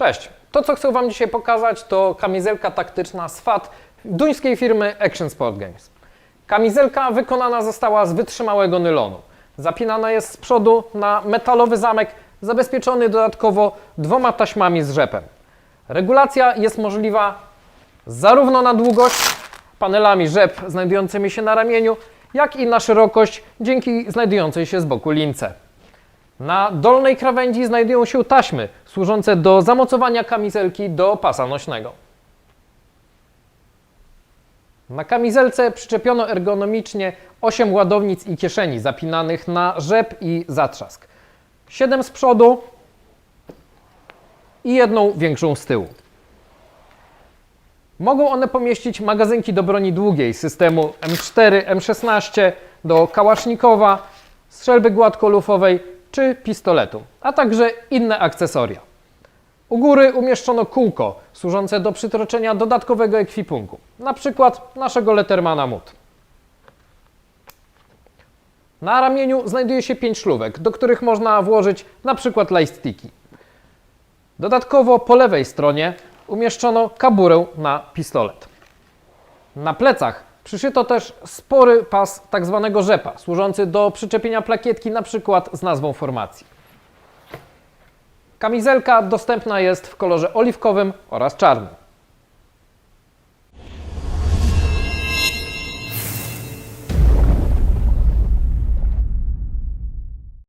Cześć. To, co chcę Wam dzisiaj pokazać, to kamizelka taktyczna z FAT duńskiej firmy Action Sport Games. Kamizelka wykonana została z wytrzymałego nylonu. Zapinana jest z przodu na metalowy zamek, zabezpieczony dodatkowo dwoma taśmami z rzepem. Regulacja jest możliwa zarówno na długość, panelami rzep znajdującymi się na ramieniu, jak i na szerokość dzięki znajdującej się z boku lince. Na dolnej krawędzi znajdują się taśmy służące do zamocowania kamizelki do pasa nośnego. Na kamizelce przyczepiono ergonomicznie 8 ładownic i kieszeni zapinanych na rzep i zatrzask. 7 z przodu i jedną większą z tyłu. Mogą one pomieścić magazynki do broni długiej systemu M4, M16, do kałasznikowa, strzelby gładkolufowej czy pistoletu, a także inne akcesoria. U góry umieszczono kółko służące do przytroczenia dodatkowego ekwipunku, na przykład naszego Lettermana Mut. Na ramieniu znajduje się 5 szlówek, do których można włożyć na przykład lightsticki. Dodatkowo po lewej stronie umieszczono kaburę na pistolet. Na plecach przyszyto też spory pas tak zwanego rzepa, służący do przyczepienia plakietki na przykład z nazwą formacji. Kamizelka dostępna jest w kolorze oliwkowym oraz czarnym.